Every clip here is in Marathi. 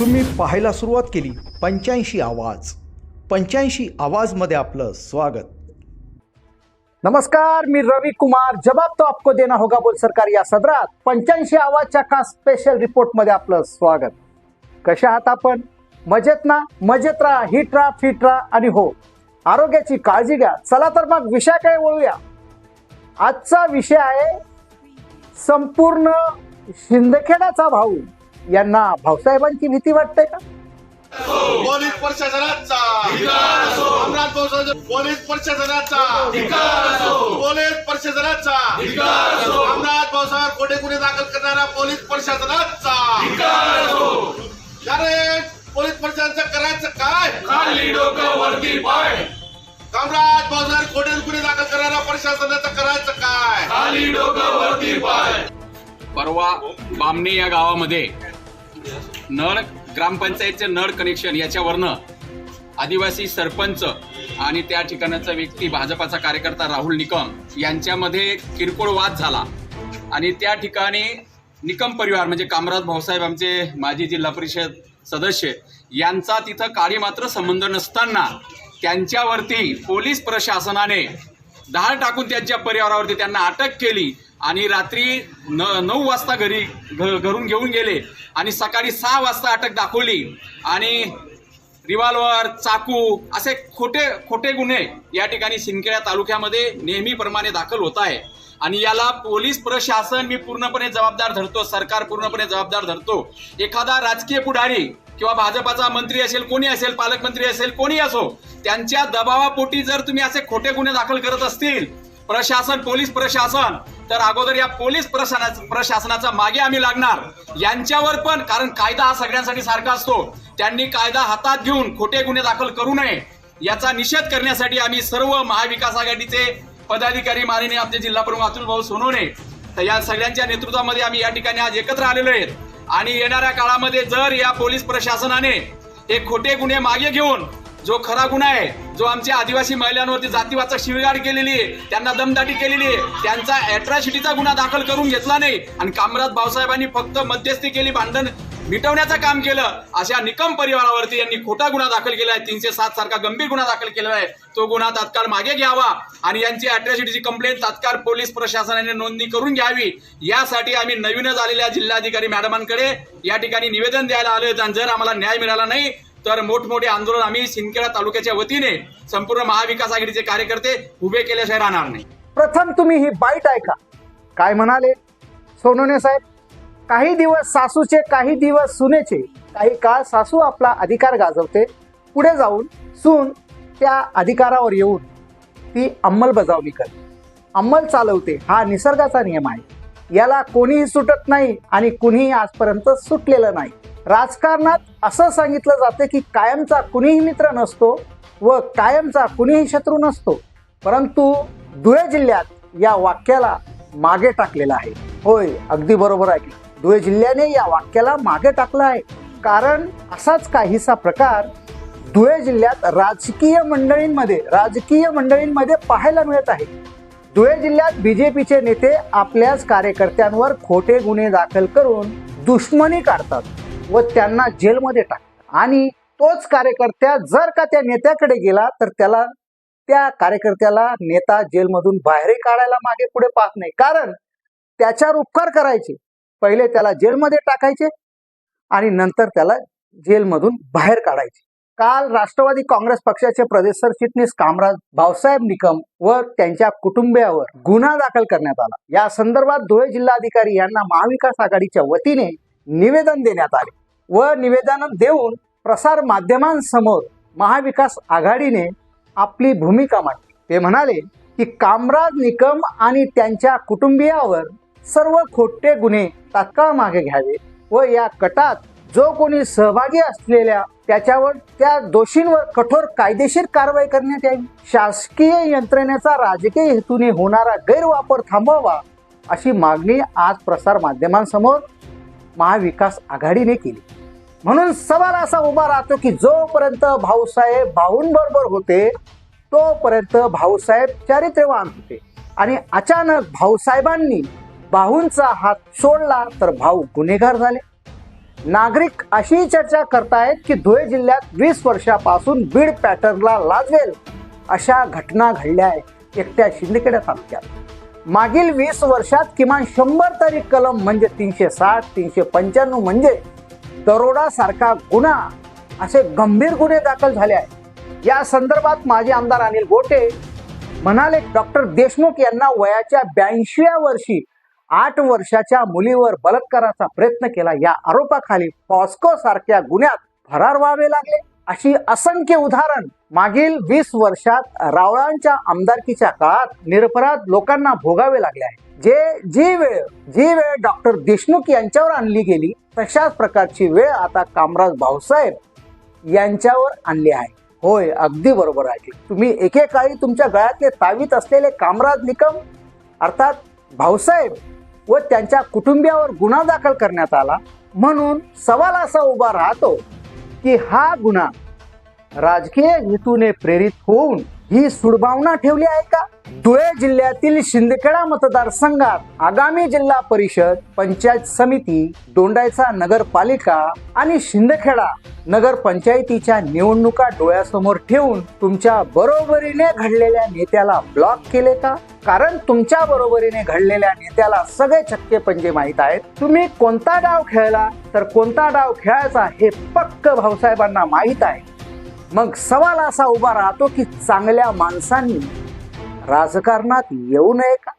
तुम्ही पाहायला सुरुवात केली. पंच्याऐंशी आवाज. पंच्याऐंशी आवाजमध्ये आपलं स्वागत. नमस्कार मी रवी कुमार. जबाब तो आपको देना होगा बोल सरकार या सदरात. पंच्याऐंशी आवाजच्या का स्पेशल रिपोर्टमध्ये आपलं स्वागत. कशा आहात आपण? मजेत ना? मजेत राहा. हिट राहा फिट राहा आणि हो. आरोग्याची काळजी घ्या. चला तर मग विषयाकडे वळूया. आजचा विषय आहे संपूर्ण शिंदखेडाचा भाऊ. यांना भाऊसाहेबांची भीती वाटते का? पोलीस प्रशासनाचा. पोलीस प्रशासनाचा. पोलीस प्रशासनाचा. अमरात भाऊसाहेब खोटे गुन्हे दाखल करणारा पोलीस प्रशासनाचा. अरे पोलीस प्रशासनाचं करायचं काय? खाली डोकं वरती पाय. कामराज भाऊसाहेब खोटे गुन्हे दाखल करणारा प्रशासनाचं करायचं काय? खाली डोकं वरती पाय. परवा बामणे या गावामध्ये नळ ग्रामपंचायतचे नळ कनेक्शन याच्यावरनं आदिवासी सरपंच आणि त्या ठिकाणाचा व्यक्ती भाजपाचा कार्यकर्ता राहुल निकम यांच्यामध्ये किरकोळ वाद झाला. आणि त्या ठिकाणी निकम परिवार म्हणजे कामराज भाऊसाहेब आमचे माजी जिल्हा परिषद सदस्य यांचा तिथं काळी मात्र संबंध नसताना त्यांच्यावरती पोलीस प्रशासनाने धाड टाकून त्यांच्या परिवारावरती त्यांना अटक केली. आणि रात्री न नऊ वाजता घरी घ घरून घेऊन गेले. आणि सकाळी सहा वाजता अटक दाखवली. आणि रिव्हॉल्वर चाकू असे खोटे खोटे गुन्हे या ठिकाणी शिंदखेडा तालुक्यामध्ये नेहमीप्रमाणे दाखल होत आहे. आणि याला पोलीस प्रशासन मी पूर्णपणे जबाबदार धरतो सरकार पूर्णपणे जबाबदार धरतो. एखादा राजकीय पुढारी किंवा भाजपाचा मंत्री असेल कोणी असेल पालकमंत्री असेल कोणी असो त्यांच्या दबावापोटी जर तुम्ही असे खोटे गुन्हे दाखल करत असतील प्रशासन पोलीस प्रशासन. तर अगोदर या पोलीस प्रशासनाचा प्रशासनाचा मागे आम्ही लागणार. यांच्यावर पण कारण कायदा हा सगळ्यांसाठी सारखा असतो. त्यांनी कायदा हातात घेऊन खोटे गुन्हे दाखल करू नये. याचा निषेध करण्यासाठी आम्ही सर्व महाविकास आघाडीचे पदाधिकारी माननीय आमचे जिल्हा प्रमुख अतुल भाऊ सोनवणे तर या सगळ्यांच्या नेतृत्वामध्ये आम्ही या ठिकाणी आज एकत्र आलेलो आहेत. आणि येणाऱ्या काळामध्ये जर या पोलीस प्रशासनाने हे खोटे गुन्हे मागे घेऊन जो खरा गुन्हा आहे जो आमच्या आदिवासी महिलांवरती जातीवाचा शिवगाड केलेली आहे त्यांना दमदाटी केलेली आहे त्यांचा अॅट्रॉसिटीचा गुन्हा दाखल करून घेतला नाही आणि कामराज भाऊसाहेबांनी फक्त मध्यस्थी केली भांडण मिटवण्याचं काम केलं अशा निकम परिवारावरती यांनी खोटा गुन्हा दाखल केला आहे तीनशे सात सारखा गंभीर गुन्हा दाखल केलेला आहे. तो गुन्हा तात्काळ मागे घ्यावा आणि यांची अॅट्रॉसिटीची कंप्लेंट तात्काळ पोलीस प्रशासनाने नोंदणी करून घ्यावी. यासाठी आम्ही नवीनच आलेल्या जिल्हाधिकारी मॅडमांकडे या ठिकाणी निवेदन द्यायला आलो आणि जर आम्हाला न्याय मिळाला नाही तर मोठमोठे आंदोलन आम्ही सिंदखेडा तालुक्याच्या वतीने संपूर्ण महाविकास आघाडीचे कार्यकर्ते उभे केल्याशिवाय राहणार नाही. प्रथम तुम्ही ही बाईट ऐका. काय म्हणाले? सोनवणे साहेब काही दिवस सासूचे काही दिवस सुनेचे काही काळ सासू आपला अधिकार गाजवते. पुढे जाऊन सून त्या अधिकारावर येऊन ती अंमलबजावणी करते. अंमल चालवते. हा निसर्गाचा नियम आहे. याला कोणीही सुटत नाही आणि कुणीही आजपर्यंत सुटलेलं नाही. राजकारणात असं सांगितलं जातं की कायमचा कुणीही मित्र नसतो व कायमचा कुणीही शत्रू नसतो. परंतु धुळे जिल्ह्यात या वाक्याला मागे टाकलेलं आहे. होय अगदी बरोबर आहे धुळे जिल्ह्याने या वाक्याला मागे टाकलं आहे. कारण असाच काहीसा प्रकार धुळे जिल्ह्यात राजकीय मंडळींमध्ये राजकीय मंडळींमध्ये पाहायला मिळत आहे. धुळे जिल्ह्यात बीजेपीचे नेते आपल्याच कार्यकर्त्यांवर खोटे गुन्हे दाखल करून दुश्मनी काढतात व त्यांना जेलमध्ये टाकतात. आणि तोच कार्यकर्त्या जर का त्या नेत्याकडे गेला तर त्याला त्या कार्यकर्त्याला नेता जेलमधून बाहेरही काढायला मागे पुढे पाहत नाही. कारण त्याच्यावर उपकार करायचे. पहिले त्याला जेलमध्ये टाकायचे आणि नंतर त्याला जेलमधून बाहेर काढायचे. काल राष्ट्रवादी काँग्रेस पक्षाचे प्रदेश सरचिटणीस कामराज भाऊसाहेब निकम व त्यांच्या कुटुंबियावर गुन्हा दाखल करण्यात आला. या संदर्भात धुळे जिल्हाधिकारी यांना महाविकास आघाडीच्या वतीने निवेदन देण्यात आले व निवेदन देऊन प्रसार माध्यमांसमोर महाविकास आघाडीने आपली भूमिका मांडली. ते म्हणाले की कामराज निकम आणि त्यांच्या कुटुंबियावर सर्व खोटे गुन्हे तात्काळ मागे घ्यावे व या कटात जो कोणी सहभागी असलेल्या त्याच्यावर त्या दोषींवर कठोर कायदेशीर कारवाई करण्यात यावी. शासकीय यंत्रणेचा राजकीय हेतूने होणारा गैरवापर थांबवावा अशी मागणी आज प्रसार माध्यमांसमोर महाविकास आघाडीने केली. म्हणून सवाल असा उभा राहतो की जोपर्यंत भाऊसाहेब भाऊंबरोबर होते तोपर्यंत भाऊसाहेब चारित्र्यवान होते. आणि अचानक भाऊसाहेबांनी भाऊंचा हात सोडला तर भाऊ गुन्हेगार झाले. नागरिक अशी चर्चा करतायत की धुळे जिल्ह्यात वीस वर्षापासून बीड पॅटर्नला लाजवेल अशा घटना घडल्या आहेत एकट्या शिंदखेडा तालुक्यात. मागील वीस वर्षात किमान शंभर तरी कलम म्हणजे तीनशे साठ तीनशे पंच्याण्णव म्हणजे दरोडा सारखा गुन्हा असे गंभीर गुन्हे दाखल झाले आहेत. या संदर्भात माजी आमदार अनिल गोटे म्हणाले डॉक्टर देशमुख यांना वयाच्या ब्याऐंशीव्या वर्षी आठ वर्षाच्या मुलीवर बलात्काराचा प्रयत्न केला. या आरोपाखाली पॉस्को सारख्या गुन्ह्यात फरार व्हावे लागले. अशी असंख्य उदाहरण मागील वीस वर्षात रावळांच्या आमदारकीच्या काळात निरपराध लोकांना भोगावे लागले आहे. जे जी वेळ जी वेळ डॉक्टर देशमुख यांच्यावर आणली गेली तशाच प्रकारची वेळ आता कामराज भाऊसाहेब यांच्यावर आणली आहे. होय अगदी बरोबर आहे. तुम्ही एकेकाळी तुमच्या गळ्यातले तावीत असलेले कामराज निकम अर्थात भाऊसाहेब व त्यांच्या कुटुंबियावर गुन्हा दाखल करण्यात आला. म्हणून सवाल असा उभा राहतो की हा गुन्हा राजकीय हेतूने प्रेरित होऊन ही सुडभावना ठेवली आहे का? धुळे जिल्ह्यातील शिंदखेडा मतदारसंघात आगामी जिल्हा परिषद पंचायत समिती दोंडायचा नगरपालिका आणि शिंदखेडा नगर पंचायतीच्या निवडणुका डोळ्यासमोर ठेवून तुमच्या बरोबरीने घडलेल्या नेत्याला ब्लॉक केले का? कारण तुमच्या बरोबरीने घडलेल्या नेत्याला सगळे छक्के पंजे माहीत आहेत. तुम्ही कोणता डाव खेळला? तर कोणता डाव खेळायचा हे पक्क भाऊसाहेबांना माहीत आहे. मग सवाल असा उभा राहतो की चांगल्या माणसांनी राजकारणात येऊ नये का?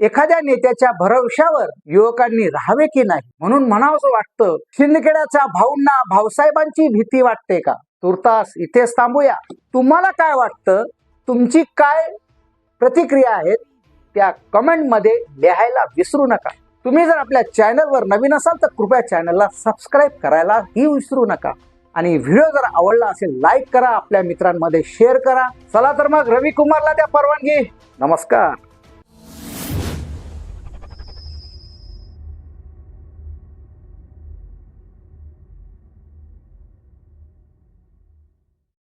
एखाद्या नेत्याच्या भरवशावर युवकांनी राहावे की नाही? म्हणून म्हणावंसं वाटतं शिंदखेड्याच्या भाऊंना भाऊसाहेबांची भीती वाटते का? तुर्तास इथेच थांबूया. तुम्हाला काय वाटतं? तुमची काय प्रतिक्रिया आहेत? त्या कमेंटमध्ये लिहायला विसरू नका. तुम्ही जर आपल्या चॅनलवर नवीन असाल तर कृपया चॅनलला सबस्क्राईब करायला ही विसरू नका. आणि व्हिडिओ जर आवडला असेल लाईक करा. आपल्या मित्रांमध्ये शेअर करा. चला तर मग रवी कुमारला द्या परवानगी. नमस्कार.